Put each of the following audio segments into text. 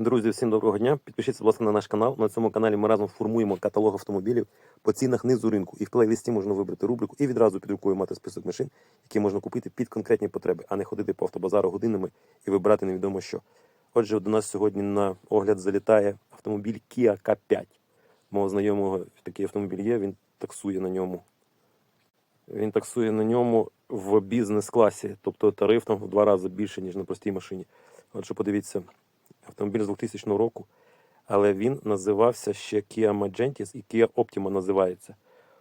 Друзі, всім доброго дня. Підпишіться, будь ласка, на наш канал. На цьому каналі ми разом формуємо каталог автомобілів по цінах низу ринку. І в плейлисті можна вибрати рубрику і відразу під рукою мати список машин, які можна купити під конкретні потреби, а не ходити по автобазару годинами і вибирати невідомо що. Отже, до нас сьогодні на огляд залітає автомобіль Kia K5. Мого знайомого такий автомобіль є, він таксує на ньому. Він таксує на ньому в бізнес-класі, тобто тариф там в два рази більше, ніж на простій машині. Отже, подивіться, автомобіль з 2000 року, але він називався ще Kia Magentis і Kia Optima називається.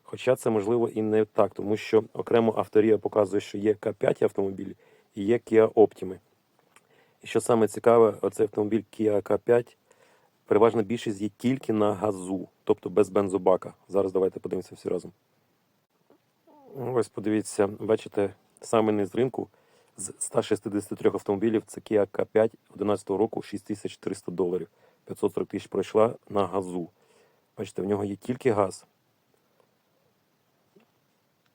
Хоча це можливо і не так, тому що окремо авторія показує, що є K5 автомобілі і є Kia Optima. І що саме цікаве, оцей автомобіль Kia K5, переважна більшість є тільки на газу, тобто без бензобака. Зараз давайте подивимося всі разом. Ось подивіться, бачите, саме низ ринку з 163 автомобілів це Kia K5 11 року 6300 доларів. 540 тисяч пройшла на газу. Бачите, в нього є тільки газ.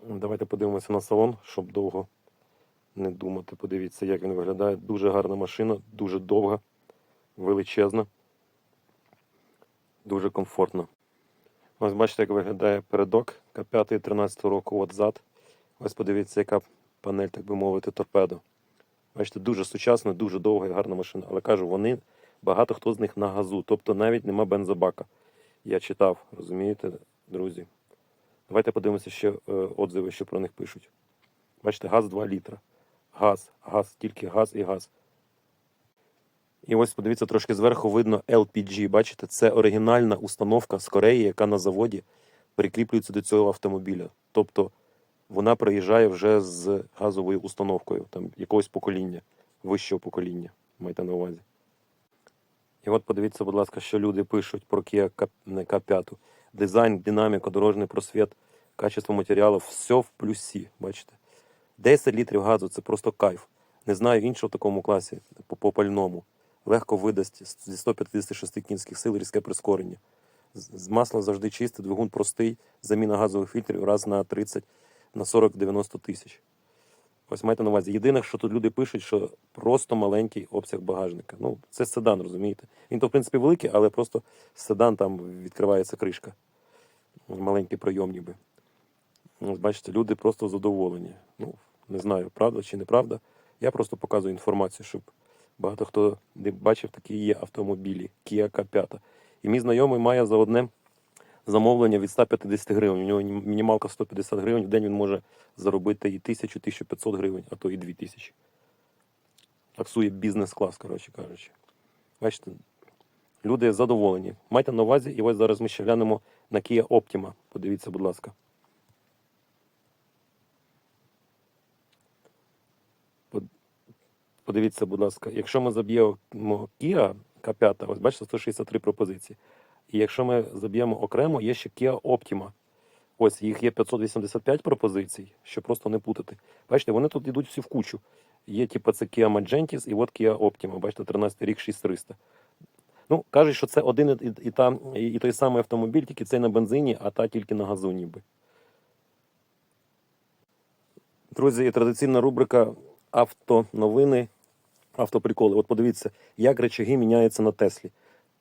Давайте подивимося на салон, щоб довго не думати. Подивіться, як він виглядає. Дуже гарна машина, дуже довга, величезна, дуже комфортна. Ось бачите, як виглядає передок К5 13 року от зад. Ось подивіться, яка панель, так би мовити, торпедо. Бачите, дуже сучасна, дуже довга і гарна машина. Але кажу, вони багато хто з них на газу, тобто навіть нема бензобака. Я читав, розумієте, друзі. Давайте подивимося ще е, отзиви, що про них пишуть. Бачите, газ 2 літра. Газ, газ, тільки газ і газ. І ось подивіться трошки зверху видно LPG. Бачите, це оригінальна установка з Кореї, яка на заводі прикріплюється до цього автомобіля. Тобто вона приїжджає вже з газовою установкою, там якогось покоління, вищого покоління, майте на увазі. І от подивіться, будь ласка, що люди пишуть про Kia K- не K5. Дизайн, динаміка, дорожній просвіт, качество матеріалу, все в плюсі. Бачите? 10 літрів газу це просто кайф. Не знаю іншого в такому класі по, по пальному. Легко видасть зі 156 кінських сил різке прискорення. З масла завжди чисте, двигун простий, заміна газових фільтрів раз на 30 на 40-90 тисяч. Ось майте на увазі. Єдине, що тут люди пишуть, що просто маленький обсяг багажника. Ну, це седан, розумієте? Він то, в принципі, великий, але просто седан там відкривається кришка. Маленький пройом ніби. Ось бачите, люди просто задоволені. Ну, не знаю, правда чи неправда. Я просто показую інформацію, щоб багато хто не бачив, такі є автомобілі Kia K5. І мій знайомий має за одне замовлення від 150 гривень. У нього мінімалка 150 гривень. В день він може заробити і 1000-1500 гривень, а то і 2000. Таксує бізнес-клас, коротше кажучи. Бачите, люди задоволені. Майте на увазі, і ось зараз ми ще глянемо на Kia Optima. Подивіться, будь ласка. Подивіться, будь ласка, якщо ми заб'ємо Kia K5, ось бачите, 163 пропозиції. І якщо ми заб'ємо окремо, є ще Kia Optima. Ось їх є 585 пропозицій, щоб просто не путати. Бачите, вони тут йдуть всі в кучу. Є типу це Kia Magentis і от Kia Optima. Бачите, 13 рік 6300. Ну, кажуть, що це один і, і, та, і, і той самий автомобіль, тільки цей на бензині, а та тільки на газу ніби. Друзі, і традиційна рубрика автоновини, автоприколи. От подивіться, як речаги міняються на Теслі.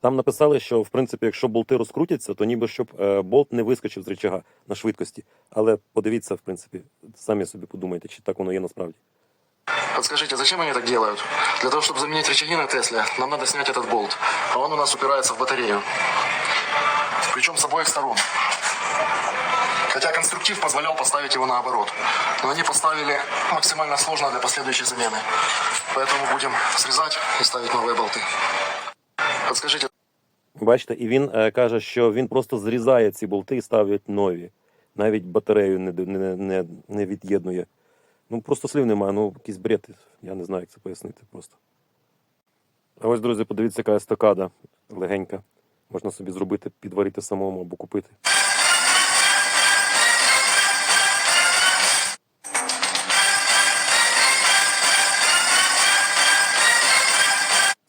Там написали, що в принципі, якщо болти розкрутяться, то ніби щоб е, болт не вискочив з речага на швидкості. Але подивіться, в принципі, самі собі подумайте, чи так воно є насправді. Подскажите, зачем они так делают? Для того, чтобы заменить рычаги на Тесле, нам надо снять этот болт. А он у нас упирается в батарею. Причем с обоих сторон. Хотя конструктив позволял поставить его наоборот. Но они поставили максимально сложно для последующей замены. Поэтому будем срезать и ставить новые болты. Подскажите, Бачите, і він е, каже, що він просто зрізає ці болти і ставить нові. Навіть батарею не, не, не, не від'єднує. Ну просто слів немає, ну якийсь бред. Я не знаю, як це пояснити просто. А ось, друзі, подивіться, яка естакада легенька. Можна собі зробити, підварити самому або купити.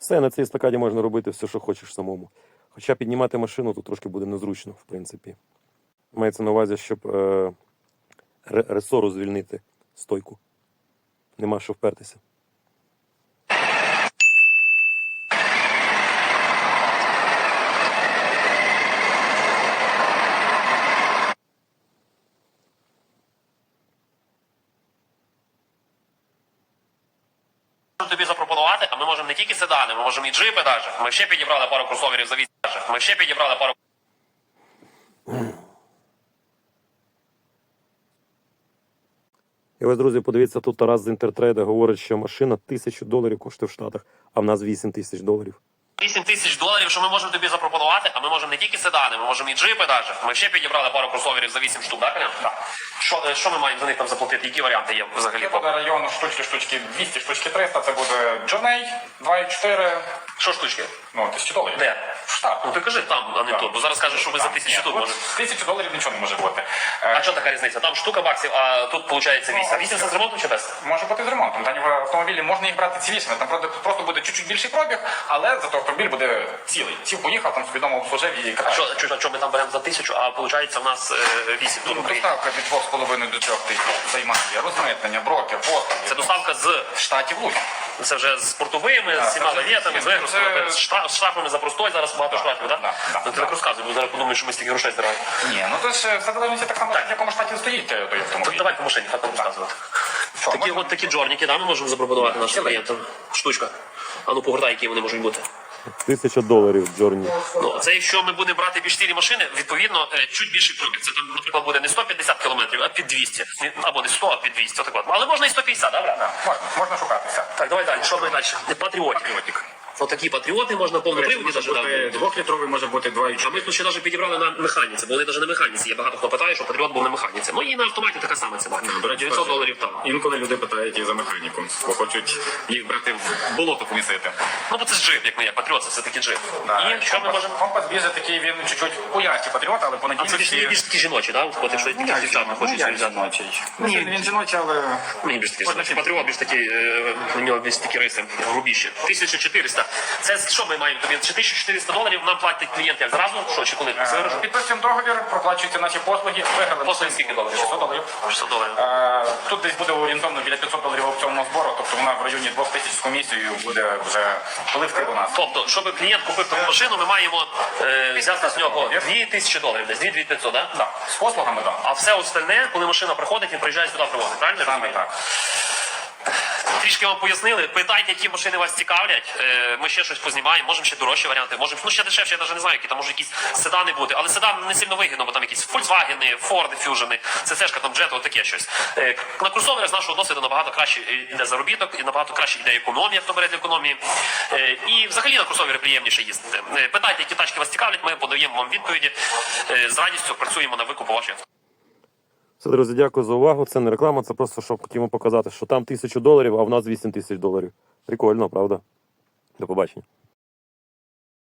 Все, на цій естакаді можна робити все, що хочеш самому. Хоча піднімати машину тут трошки буде незручно, в принципі. Мається на увазі, щоб е, ресору звільнити стойку. Нема що впертися. Тільки седани, ми можемо і джипи навіть. Ми ще підібрали пару кросоверів за 8 даже. Ми ще підібрали пару І ось, друзі, подивіться, тут Тарас з інтертрейда говорить, що машина тисячу доларів коштує в Штатах, а в нас 8 тисяч доларів. 8 тисяч доларів, що ми можемо тобі запропонувати, а ми можемо не тільки седани, ми можемо і джипи навіть. Ми ще підібрали пару кросоверів за 8 штук, так? Що, е, що ми маємо за них там заплатити? Які варіанти є взагалі? Це буде район штучки, штучки 200, штучки 300, це буде Джоней, 2,4, Що штучки? ну, тисячі доларів. Де? Штат. Ну ти кажи там, а не Так. тут. Бо зараз кажеш, що ми за тисячу тут можемо. Тисячу доларів нічого не може бути. А Е, що така різниця? Там штука баксів, а тут виходить 8. 8 це з ремонтом чи без? Може бути з ремонтом. Дані в автомобілі можна їх брати цілісними. Там правда, просто буде чуть-чуть більший пробіг, але зато автомобіль буде цілий. Сів, поїхав, там собі вдома обслужив і А катає. що, що, що ми там беремо за тисячу, а виходить в нас е, 8 тут в Україні? Доставка від 2,5 до 3 тисяч займає розмитнення, брокер, постав. Це доставка з в штаті Луч. Це вже з портовими, з всіма лавєтами, з вигрузками, з шта- штрафами за простой, зараз багато штрафів, так? да, да, Ну ти так розказуй, бо зараз подумаєш, що ми стільки грошей збираємо. Ні, ну то ж все залежить так само, в якому штаті стоїть той автомобіль. давай по машині, хай там розказувати. Що, Такі можна? от такі джорніки, да, ми можемо запропонувати нашим клієнтам. Штучка. А ну погортай, які вони можуть бути. Тисяча доларів Джорні. Ну, це якщо ми будемо брати більш стілі машини, відповідно, е, чуть більший пробіг. Це там, наприклад, буде не 150 кілометрів, а під 200. Або не 100, а під 200. Отак от. Але можна і 150, да, брат? Можна, можна шукатися. Так, давай далі. Що ми далі? Патріотик. Патріотик. Отакі патріоти можна повноприводні Може даже бути двохлітровий, може бути два і А ми тут ще навіть підібрали на механіці, бо вони навіть на механіці. Є багато хто питає, що патріот був на механіці. Ну і на автоматі така сама ціна. 900 доларів там. Інколи люди питають і за механіку, бо хочуть їх брати в болото помісити. Ну бо це ж джип, як не як патріот, це все таки джип. І що ми можемо. Компас біже такий, він чуть-чуть поясті патріот, але по А це більш, більш такі жіночі, да? От якщо Ну, такі дівчата хочуть собі взяти. Ні, він жіночий, але Мені більш такі жіночі. Патріот більш такі, е, у нього більш такі риси грубіші. 1400. Це що ми маємо тобі? Чи 1400 доларів нам платить клієнт як зразу? Що, чи коли? Це виражу? підписуємо договір, проплачуються наші послуги, виграли. Послуги скільки доларів? 600 доларів. 600 доларів. Е, Тут десь буде орієнтовно біля 500 доларів аукціонного збору, тобто вона в районі 2000 з комісією буде вже поливки в нас. Тобто, щоб клієнт купив таку машину, ми маємо е, взяти з нього 2000 доларів, десь 2500, да? Так, з послугами, так. А все остальне, коли машина приходить, він приїжджає сюди привозить, правильно? я Саме розумію? так. Трішки вам пояснили. Питайте, які машини вас цікавлять. Е, Ми ще щось познімаємо, можемо ще дорожчі варіанти, можемо ну ще дешевше, я навіть не знаю, які там можуть якісь седани бути. Але седан не сильно вигідно, бо там якісь Volkswagen, Ford, Fusion, CC-шка, там Jetta, таке щось. Е, На кросоверах з нашого досвіду набагато краще йде заробіток, і набагато краще йде економія, хто бере для економії. Е, І взагалі на кросовери приємніше їздити. Питайте, які тачки вас цікавлять, ми подаємо вам відповіді. З радістю працюємо на викупу ваших. Все, друзі, дякую за увагу. Це не реклама, це просто щоб хотімо показати, що там тисячу доларів, а в нас 8 тисяч доларів. Прикольно, правда? До побачення.